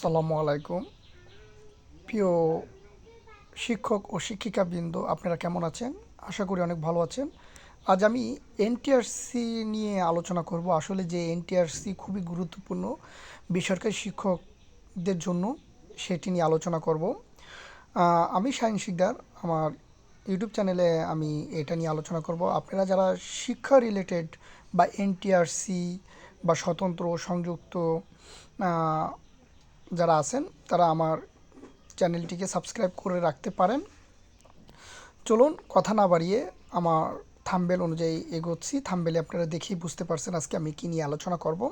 আসসালামু আলাইকুম। প্রিয় শিক্ষক ও শিক্ষিকাবৃন্দ, আপনারা কেমন আছেন? আশা করি অনেক ভালো আছেন। আজ আমি এনটিআরসি নিয়ে আলোচনা করব। আসলে যে এনটিআরসি খুবই গুরুত্বপূর্ণ বেসরকারি শিক্ষকদের জন্য সেটি নিয়ে আলোচনা করব। আমি শাহিন শিকদার। আমার ইউটিউব চ্যানেলে আমি এটা নিয়ে আলোচনা করব। আপনারা যারা শিক্ষা রিলেটেড বা এনটিআরসি বা স্বতন্ত্র, সংযুক্ত যারা আছেন, তারা আমার চ্যানেলটিকে সাবস্ক্রাইব করে রাখতে পারেন। চলুন, কথা না বাড়িয়ে আমার থাম্বেল অনুযায়ী এগোচ্ছি। থাম্বেলে আপনারা দেখেই বুঝতে পারছেন আজকে আমি কী নিয়ে আলোচনা করব।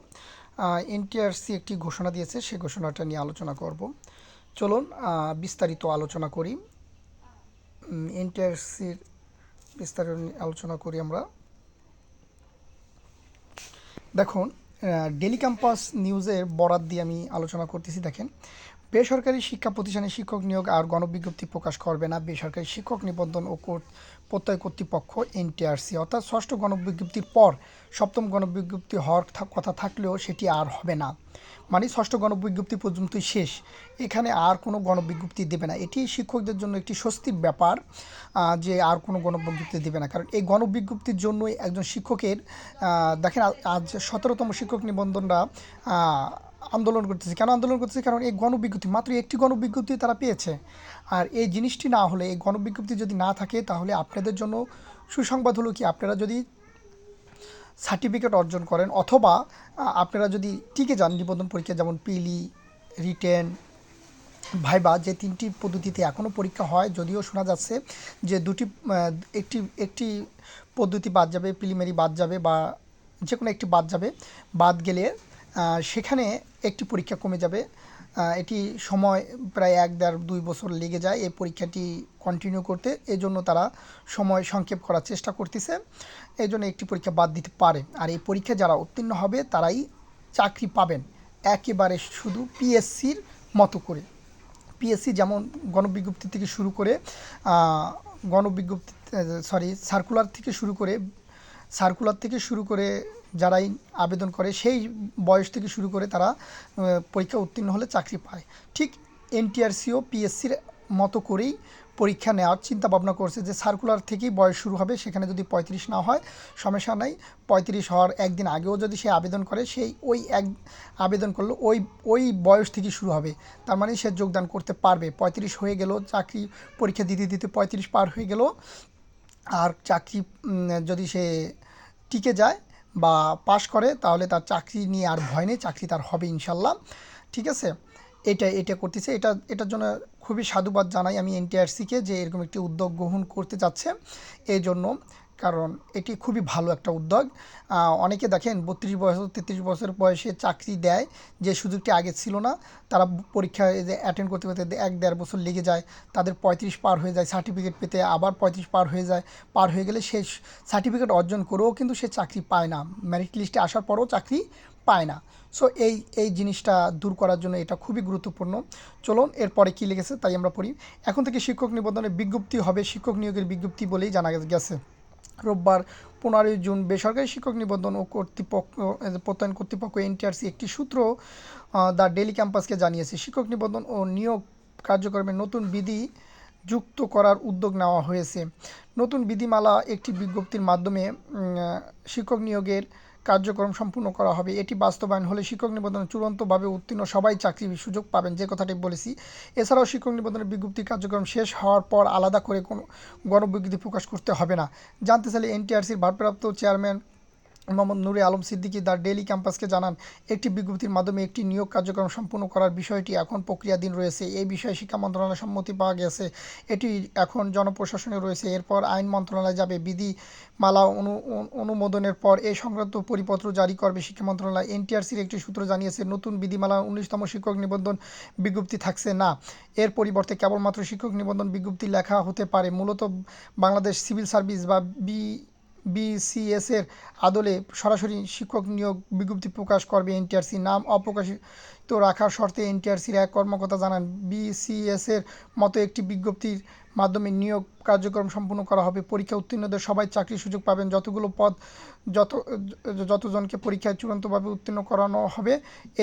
এনটিআরসি একটি ঘোষণা দিয়েছে সেই ঘোষণাটা নিয়ে আলোচনা করব। চলুন বিস্তারিত আলোচনা করি। এনটিআরসির বিস্তারিত আলোচনা করি আমরা। দেখুন ডেলি ক্যাম্পাস নিউজের বরাত দিয়ে আমি আলোচনা করতেছি, দেখেন। বেসরকারি শিক্ষা প্রতিষ্ঠানে শিক্ষক নিয়োগ আর গণবিজ্ঞপ্তি প্রকাশ করবে না বেসরকারি শিক্ষক নিবন্ধন ও প্রত্যয় কর্তৃপক্ষ এনটিআরসি অর্থাৎ ষষ্ঠ গণবিজ্ঞপ্তির পর সপ্তম গণবিজ্ঞপ্তি হওয়ার কথা থাকলেও সেটি আর হবে না। মানে ষষ্ঠ গণবিজ্ঞপ্তি পর্যন্তই শেষ। এখানে আর কোনো গণবিজ্ঞপ্তি দেবে না। এটি শিক্ষকদের জন্য একটি স্বস্তির ব্যাপার যে আর কোনো গণবিজ্ঞপ্তি দেবে না। কারণ এই গণবিজ্ঞপ্তির জন্যই একজন শিক্ষকের দেখেন আজ সতেরোতম শিক্ষক নিবন্ধনরা আন্দোলন করতেছে। কেন আন্দোলন করতেছে? কারণ এই গণবিজ্ঞপ্তি, মাত্র একটি গণবিজ্ঞপ্তি তারা পেয়েছে। আর এই জিনিসটি না হলে, এই গণবিজ্ঞপ্তি যদি না থাকে, তাহলে আপনাদের জন্য সুসংবাদ হলো কি? আপনারা যদি সার্টিফিকেট অর্জন করেন অথবা আপনারা যদি টিকে যান নিবন্ধন পরীক্ষা, যেমন পিলি, রিটেন, ভাইবা, যে তিনটি পদ্ধতিতে এখনও পরীক্ষা হয়, যদিও শোনা যাচ্ছে যে দুটি একটি একটি পদ্ধতি বাদ যাবে প্রিলিমিনারি বাদ যাবে বা যে কোনো একটি বাদ যাবে, বাদ গেলে সেখানে একটি পরীক্ষা কমে যাবে। এটি সময় প্রায় এক দেড় দুই বছর লেগে যায় এই পরীক্ষাটি কন্টিনিউ করতে। এই জন্য তারা সময় সংক্ষেপ করার চেষ্টা করতেছে। এই জন্য একটি পরীক্ষা বাদ দিতে পারে। আর এই পরীক্ষা যারা উত্তীর্ণ হবে, তারাই চাকরি পাবেন। একেবারে শুধু পিএসসির মতো করে। পিএসসি যেমন গণবিজ্ঞপ্তি থেকে শুরু করে গণবিজ্ঞপ্তি সরি সার্কুলার থেকে শুরু করে সার্কুলার থেকে শুরু করে যারাই আবেদন করে, সেই বয়স থেকে শুরু করে তারা পরীক্ষা উত্তীর্ণ হলে চাকরি পায়। ঠিক এনটিআরসিও পিএসসির মতো করেই পরীক্ষা নেওয়ার চিন্তা ভাবনা করছে যে সার্কুলার থেকেই বয়স শুরু হবে, সেখানে যদি পঁয়ত্রিশ না হয়, সমস্যা নাই। পঁয়ত্রিশ হওয়ার একদিন আগেও যদি সে আবেদন করে, সেই ওই এক আবেদন করলে ওই ওই বয়স থেকে শুরু হবে। তার মানে সে যোগদান করতে পারবে। পঁয়ত্রিশ হয়ে গেল, চাকরি পরীক্ষা দিতে দিতে পঁয়ত্রিশ পার হয়ে গেল। আর চাকরি যদি সে টিকে যায় বা পাশ করে, তাহলে তার চাকরি নিয়ে আর ভয় নেই, চাকরি তার হবে ইনশাল্লাহ। ঠিক আছে? এটা এটা করতেছে। এটা, এটার জন্য খুবই সাধুবাদ জানাই আমি এনটিআরসিকে যে এরকম একটি উদ্যোগ গ্রহণ করতে যাচ্ছে। এই জন্য কারণ এটি খুবই ভালো একটা উদ্যোগ। অনেকে দেখেন বত্রিশ বছর, তেত্রিশ বছর বয়সে চাকরি দেয়, যে সুযোগটি আগে ছিল না। তারা পরীক্ষা অ্যাটেন্ড করতে করতে এক দেড় বছর লেগে যায়, তাদের পঁয়ত্রিশ পার হয়ে যায় সার্টিফিকেট পেতে, আবার পঁয়ত্রিশ পার হয়ে যায়। পার হয়ে গেলে সে সার্টিফিকেট অর্জন করেও কিন্তু সে চাকরি পায় না। মেরিট লিস্টে আসার পরেও চাকরি পায় না। সো এই এই জিনিসটা দূর করার জন্য এটা খুবই গুরুত্বপূর্ণ। চলুন, এরপরে কী লেগেছে তাই আমরা পড়ি। এখন থেকে শিক্ষক নিবন্ধনের বিজ্ঞপ্তি হবে, শিক্ষক নিয়োগের বিজ্ঞপ্তি বলেই জানা গেছে। রোববার পনেরোই জুন বেসরকারি শিক্ষক নিবন্ধন ও কর্তৃপক্ষ প্রত্যয়ন কর্তৃপক্ষ এনটিআরসি একটি সূত্র দ্য ডেলি ক্যাম্পাসকে জানিয়েছে। শিক্ষক নিবন্ধন ও নিয়োগ কার্যক্রমে নতুন বিধি যুক্ত করার উদ্যোগ নেওয়া হয়েছে। নতুন বিধিমালা একটি বিজ্ঞপ্তির মাধ্যমে শিক্ষক নিয়োগের কার্যক্রম সম্পূর্ণ করা হবে। এটি বাস্তবায়ন হলে শিক্ষক নিবন্ধন চূড়ান্তভাবে উত্তীর্ণ সবাই চাকরির সুযোগ পাবেন, যে কথাটি বলেছি। এছাড়াও শিক্ষক নিবন্ধনের বিজ্ঞপ্তি কার্যক্রম শেষ হওয়ার পর আলাদা করে কোনো গণবিজ্ঞপ্তি প্রকাশ করতে হবে না। জানতে চাইলে এনটিআরসির ভারপ্রাপ্ত chairman Mohammad Nure Alam Siddiqui the daily ক্যাম্পাসকে জানান, একটি বিজ্ঞপ্তির মাধ্যমে একটি নিয়োগ কার্যক্রম সম্পূর্ণ করার বিষয়টি এখন প্রক্রিয়াধীন রয়েছে। এই বিষয়ে শিক্ষা মন্ত্রণালয়ের সম্মতি পাওয়া গেছে। এটি এখন জনপ্রশাসনে রয়েছে। এরপর আইন মন্ত্রণালয় যাবে। বিধিমালা অনু- অনুমোদনের পর এই সংক্রান্ত পরিপত্র জারি করবে শিক্ষা মন্ত্রণালয়। এনটিআরসির একটি সূত্র জানিয়েছে, নতুন বিধিমালা উনিশতম শিক্ষক নিবন্ধন বিজ্ঞপ্তি থাকছে না। এর পরিবর্তে কেবলমাত্র শিক্ষক নিবন্ধন বিজ্ঞপ্তি লেখা হতে পারে। মূলত বাংলাদেশ সিভিল সার্ভিস বা বি বিসিএস এর আদলে সরাসরি শিক্ষক নিয়োগ বিজ্ঞপ্তি প্রকাশ করবে এনটিআরসি। নাম অপ্রকাশিত রাখার শর্তে এনটিআরসির এক কর্মকর্তা জানান বিসিএস এর মতো একটি বিজ্ঞপ্তির মাধ্যমে নিয়োগ কার্যক্রম সম্পূর্ণ করা হবে। পরীক্ষা উত্তীর্ণদের সবাই চাকরির সুযোগ পাবেন। যতগুলো পদ, যত, যতজনকে পরীক্ষায় চূড়ান্তভাবে উত্তীর্ণ করানো হবে,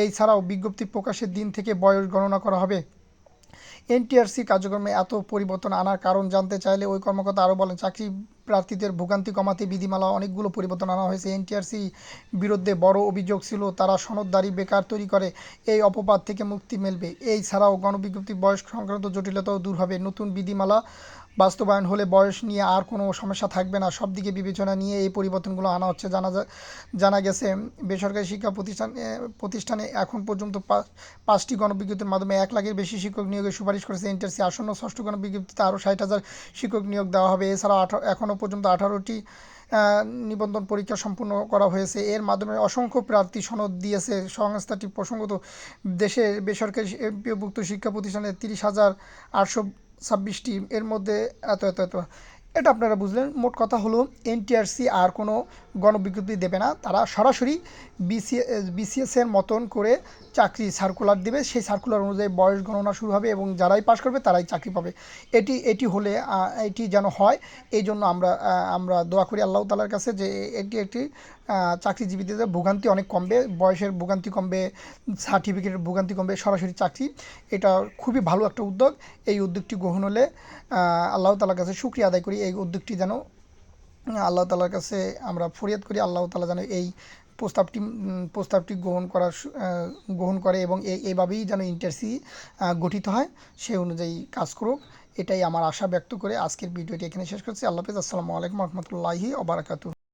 এছাড়াও বিজ্ঞপ্তি প্রকাশের দিন থেকে বয়স গণনা করা হবে। এনটিআরসি কার্যক্রমে এত পরিবর্তন আনার কারণ জানতে চাইলে ওই কর্মকর্তা আরও বলেন, চাকরি প্রার্থীদের ভোগান্তি কমাতে বিধিমালা অনেকগুলো পরিবর্তন আনা হয়েছে। এনটিআরসি বিরুদ্ধে বড় অভিযোগ ছিল, তারা সনদদারি বেকার তৈরি করে, এই অপবাদ থেকে মুক্তি মিলবে। এই ছাড়াও গণবিজ্ঞপ্তি বয়স সংক্রান্ত জটিলতাও দূর হবে। নতুন বিধিমালা বাস্তবায়ন হলে বয়স নিয়ে আর কোনো সমস্যা থাকবে না। সব দিকে বিবেচনা নিয়ে এই পরিবর্তনগুলো আনা হচ্ছে। জানা জানা গেছে, বেসরকারি শিক্ষা প্রতিষ্ঠান প্রতিষ্ঠানে এখন পর্যন্ত পাঁচটি গণবিজ্ঞপ্তির মাধ্যমে এক লাখের বেশি শিক্ষক নিয়োগের সুপারিশ করেছে এনটিআরসি। আসন্ন ষষ্ঠ গণবিজ্ঞপ্তিতে আরও ষাট হাজার শিক্ষক নিয়োগ দেওয়া হবে। এছাড়া আঠারো এখনও পর্যন্ত আঠারোটি নিবন্ধন পরীক্ষা সম্পূর্ণ করা হয়েছে। এর মাধ্যমে অসংখ্য প্রার্থী সনদ দিয়েছে সংস্থাটি। প্রসঙ্গত, দেশের বেসরকারি এমপিওভুক্ত শিক্ষা প্রতিষ্ঠানে তিরিশ হাজার আটশো ছাব্বিশটি এর মধ্যে এত এত এত। এটা আপনারা বুঝলেন। মোট কথা হলো, এনটিআরসি আর কোনো গণবিজ্ঞপ্তি দেবে না। তারা সরাসরি বিসি বিসিএস এর মতন করে চাকরি সার্কুলার দেবে। সেই সার্কুলার অনুযায়ী বয়স গণনা শুরু হবে এবং যারাই পাশ করবে, তারাই চাকরি পাবে। এটি এটি হলে এটি যেন হয় এই জন্য আমরা আমরা দোয়া করি আল্লাহ তালার কাছে যে এটি একটি চাকরিজীবীদের ভোগান্তি অনেক কমবে, বয়সের ভোগান্তি কমবে সার্টিফিকেটের ভোগান্তি কমবে, সরাসরি চাকরি, এটা খুবই ভালো একটা উদ্যোগ। এই উদ্যোগটি গ্রহণ হলে আল্লাহ তালার কাছে শুক্রিয়া আদায় করি, এই উদ্যোগটি যেন, আল্লাহ তালার কাছে আমরা ফরিয়াদ করি, আল্লাহ তালা যেন এই প্রস্তাবটি প্রস্তাবটি গ্রহণ করার গ্রহণ করে এবং এই এইভাবেই যেন ইন্টারসি গঠিত হয়, সেই অনুযায়ী কাজ করুক, এটাই আমার আশা ব্যক্ত করে আজকের ভিডিওটি এখানে শেষ করছি। আল্লাহ হাফিজ, আসসালামু আলাইকুম রহমতুল্লাহি ওবরাকাতু